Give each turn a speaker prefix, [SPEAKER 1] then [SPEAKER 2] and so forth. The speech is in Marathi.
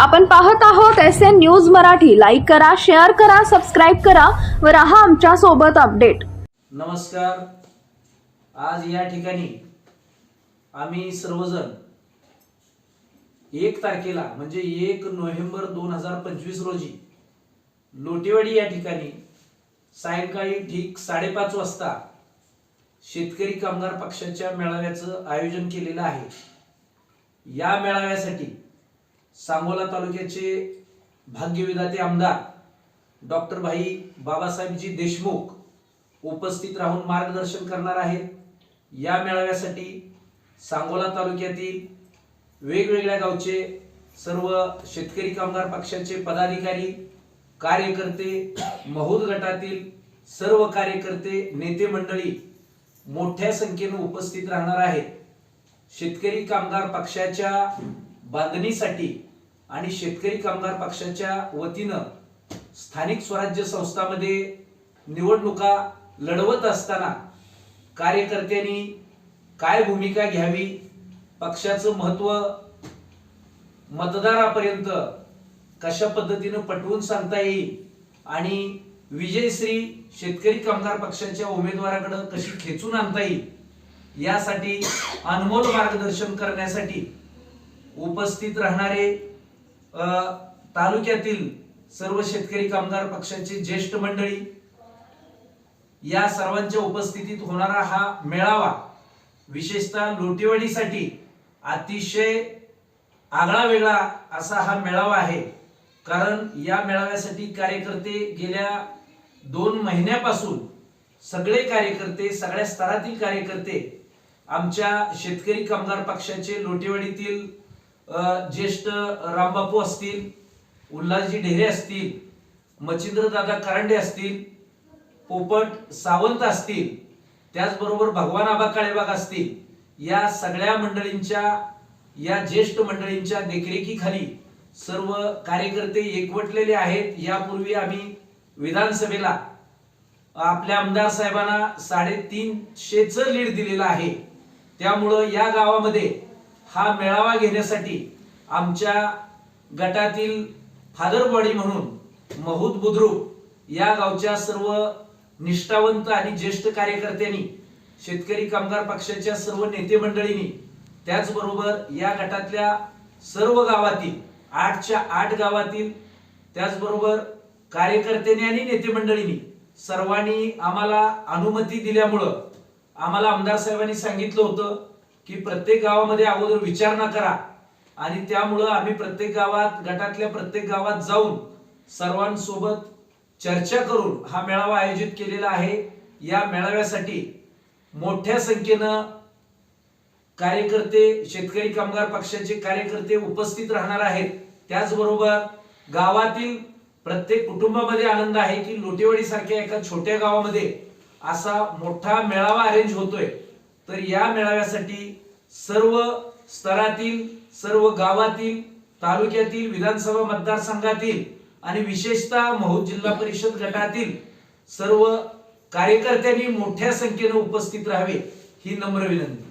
[SPEAKER 1] आपण पाहत आहोत S N news Marathi. Like करा शेअर करा सबस्क्राईब करा व राहा आमच्यासोबत अपडेट
[SPEAKER 2] नमस्कार. आज या ठिकाणी आम्ही सर्वजण एक तारखेला म्हणजे एक नोव्हेंबर दोन हजार पंचवीस रोजी लोटेवाडी या ठिकाणी सायंकाळी ठीक साडेपाच वाजता शेतकरी कामगार पक्षाच्या मेळाव्याचं आयोजन केलेलं आहे. या मेळाव्यासाठी सांगोला तालुक्याचे भाग्यविधाते आमदार डॉक्टर भाई बाबासाहेबजी देशमुख उपस्थित राहून मार्गदर्शन करणार आहेत. या मेळाव्यासाठी सांगोला तालुक्यातील वेगवेगळ्या गावचे सर्व शेतकरी कामगार पक्षाचे पदाधिकारी कार्यकर्ते महूद गटातील सर्व कार्यकर्ते नेते मंडळी मोठ्या संख्येनं उपस्थित राहणार आहेत. शेतकरी कामगार पक्षाच्या बांधणीसाठी आणि शेतकरी कामगार पक्षाच्या वतीनं स्थानिक स्वराज्य संस्थामध्ये निवडणुका लढवत असताना कार्यकर्त्यांनी काय भूमिका घ्यावी पक्षाचं महत्त्व मतदारापर्यंत कशा पद्धतीनं पटवून सांगता येईल आणि विजयश्री शेतकरी कामगार पक्षाच्या उमेदवाराकडे कशी खेचून आणता येईल यासाठी अनमोल मार्गदर्शन करण्यासाठी उपस्थित राहणारे तालुक्यातील सर्व शेतकरी कामगार पक्षाचे ज्येष्ठ मंडळी या सर्वांच्या उपस्थितीत होणारा हा मेळावा विशेषतः लोटेवाडीसाठी अतिशय आगळा वेगळा असा हा मेळावा आहे. कारण या मेळाव्यासाठी कार्यकर्ते गेल्या दोन महिन्यापासून सगळे कार्यकर्ते सगळ्या स्तरातील कार्यकर्ते आमच्या शेतकरी कामगार पक्षाचे लोटेवाडीतील ज्येष्ठ रामबापू असतील उल्हासजी ढेरे असतील मच्छिंद्रदादा करांडे असतील पोपट सावंत असतील त्याचबरोबर भगवान आबा काळेबाग असतील या सगळ्या मंडळींच्या या ज्येष्ठ मंडळींच्या देखरेखीखाली सर्व कार्यकर्ते एकवटलेले आहेत. यापूर्वी आम्ही विधानसभेला आपल्या आमदार साहेबांना साडेतीनशेचं लीड दिलेलं आहे. त्यामुळं या गावामध्ये हा मेळावा घेण्यासाठी आमच्या गटातील फादर बॉडी म्हणून महूद बुद्रुक या गावच्या सर्व निष्ठावंत आणि ज्येष्ठ कार्यकर्त्यांनी शेतकरी कामगार पक्षाच्या सर्व नेते मंडळींनी त्याचबरोबर या गटातल्या सर्व गावातील आठच्या आठ गावातील त्याचबरोबर कार्यकर्त्यांनी आणि नेते मंडळींनी सर्वांनी आम्हाला अनुमती दिल्यामुळं आम्हाला आमदार साहेबांनी सांगितलं होतं की प्रत्येक गावामध्ये अगोदर विचारणा करा. आणि त्यामुळं आम्ही प्रत्येक गावात गटातल्या प्रत्येक गावात जाऊन सर्वांसोबत चर्चा करून हा मेळावा आयोजित केलेला आहे. या मेळाव्यासाठी मोठ्या संख्येनं कार्यकर्ते शेतकरी कामगार पक्षाचे कार्यकर्ते उपस्थित राहणार आहेत. त्याचबरोबर गावातील प्रत्येक कुटुंबामध्ये आनंद आहे की लोटेवाडी सारख्या एका छोट्या गावामध्ये असा मोठा मेळावा अरेंज होतोय. तर या मेळाव्यासाठी सर्व स्तरातील सर्व गावातील तालुक्यातील विधानसभा मतदारसंघातील आणि विशेषतः महू जिल्हा परिषद गटातील सर्व कार्यकर्त्यांनी मोठ्या संख्येने उपस्थित राहावे ही नम्र विनंती.